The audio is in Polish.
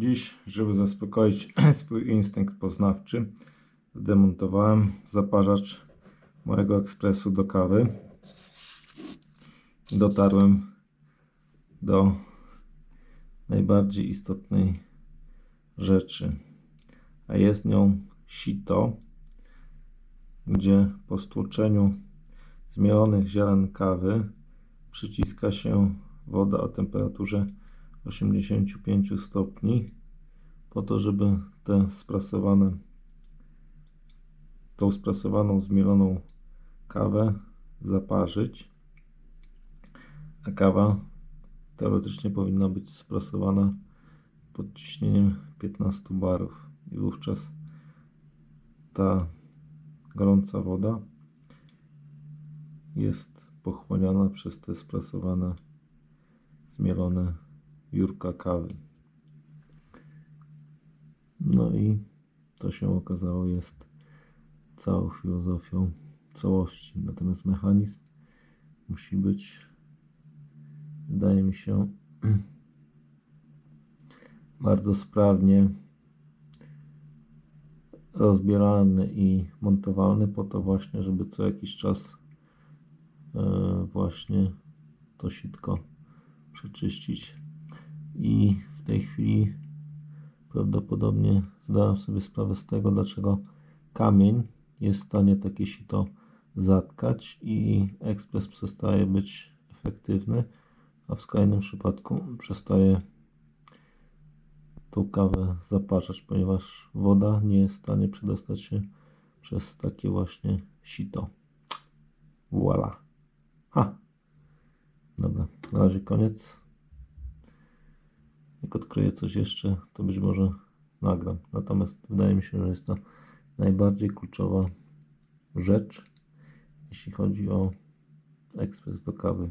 Dziś, żeby zaspokoić swój instynkt poznawczy, zdemontowałem zaparzacz mojego ekspresu do kawy. Dotarłem do najbardziej istotnej rzeczy, a jest nią sito, gdzie po stłuczeniu zmielonych ziaren kawy przyciska się woda o temperaturze 85 stopni po to, żeby te sprasowane tą sprasowaną zmieloną kawę zaparzyć. A kawa teoretycznie powinna być sprasowana pod ciśnieniem 15 barów. I wówczas ta gorąca woda jest pochłaniana przez te sprasowane zmielone biurka kawy. No i to się okazało jest całą filozofią całości. Natomiast mechanizm musi być, wydaje mi się, bardzo sprawnie rozbierany i montowalny po to właśnie, żeby co jakiś czas e, właśnie to sitko przeczyścić i w tej chwili prawdopodobnie zdałem sobie sprawę z tego, dlaczego kamień jest w stanie takie sito zatkać i ekspres przestaje być efektywny, a w skrajnym przypadku przestaje tą kawę zaparzać, ponieważ woda nie jest w stanie przedostać się przez takie właśnie sito. Voila. Ha! Dobra, na razie koniec. Jak odkryję coś jeszcze, to być może nagram. Natomiast wydaje mi się, że jest to najbardziej kluczowa rzecz, jeśli chodzi o ekspres do kawy.